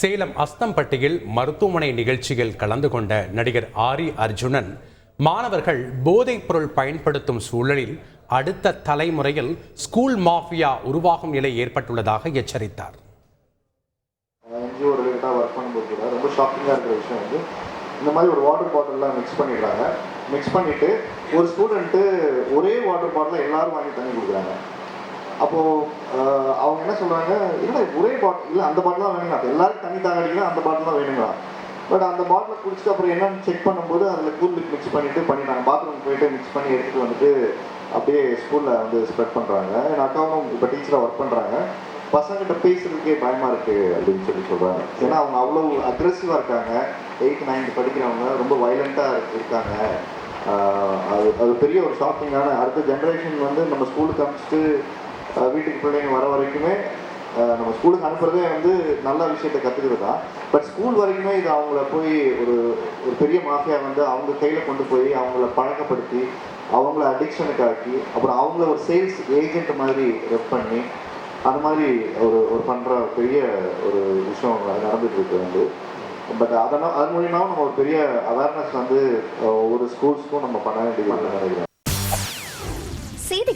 சேலம் அஸ்தம்பட்டியில் மருத்துவமனை நிகழ்ச்சியில் கலந்து கொண்ட நடிகர் ஆரி அர்ஜுனன் மாணவர்கள் போதைப் பொருள் பயன்படுத்தும் சூழலில் அடுத்த தலைமுறையில் ஸ்கூல் மாஃபியா உருவாகும் நிலை ஏற்பட்டுள்ளதாக எச்சரித்தார். என்ஜிஓ ஒர்க் பண்ணும்போது ரொம்ப ஷாக்கிங்காக இருக்கிற விஷயம் வந்து இந்த மாதிரி ஒரு வாட்டர் பாட்டில்லாம் மிக்ஸ் பண்ணிடுறாங்க. மிக்ஸ் பண்ணிவிட்டு ஒரு ஸ்டூடெண்ட்டு ஒரே வாட்டர் பாட்டில் எல்லாரும் வாங்கி தண்ணி கொடுக்குறாங்க. அப்போது அவங்க என்ன சொல்கிறாங்க இல்லை ஒரே பாட்டில் இல்லை அந்த பாட்டில் தான் வேணுங்களா எல்லாரும் எல்லாருக்கும் தண்ணி தாங்க அடிக்கலாம் அந்த பாட்டில் தான் வேணுங்களா பட் அந்த பாட்டில் குடிச்சிட்டு அப்புறம் என்னன்னு செக் பண்ணும்போது அதில் கூல் மிக்ஸ் பண்ணிவிட்டு பண்ணிட்டாங்க. பாத்ரூம் போயிட்டு மிக்ஸ் பண்ணி எடுத்துகிட்டு வந்துட்டு அப்படியே ஸ்கூலில் வந்து ஸ்ப்ரெட் பண்ணுறாங்க என் அக்காவும் இப்போ டீச்சராக ஒர்க் பண்ணுறாங்க பசங்கிட்ட பேசுறதுக்கே பயமாக இருக்குது அப்படின்னு சொல்லி சொல்கிறாங்க ஏன்னா அவங்க அவ்வளோ அக்ரெசிவாக இருக்காங்க. எயித் நைன்த் படிக்கிறவங்க ரொம்ப வயலண்டா இருக்காங்க. அது அது பெரிய ஒரு ஷாக்கிங்கான அடுத்த ஜென்ரேஷன் வந்து நம்ம ஸ்கூலுக்கு அனுப்பிச்சிட்டு வீட்டுக்கு பிள்ளைங்க வர வரைக்குமே நம்ம ஸ்கூலுக்கு அனுப்புறதே வந்து நல்ல விஷயத்தை கற்றுக்கிறது தான். பட் ஸ்கூல் வரைக்குமே இது அவங்கள போய் ஒரு ஒரு பெரிய மாஃபியா வந்து அவங்க கையில் கொண்டு போய் அவங்கள பழக்கப்படுத்தி அவங்கள அடிக்ஷனுக்கு ஆக்கி அப்புறம் அவங்கள ஒரு சேல்ஸ் ஏஜென்ட் மாதிரி ரெப் பண்ணி அந்த மாதிரி ஒரு ஒரு பண்ணுற பெரிய ஒரு விஷயம் நடந்துட்டு இருக்கு வந்து. பட் அதனால் அது மூலியமாகவும் நம்ம ஒரு பெரிய அவேர்னஸ் வந்து ஒவ்வொரு ஸ்கூல்ஸ்க்கும் நம்ம பண்ண வேண்டியது நினைக்கிறேன்.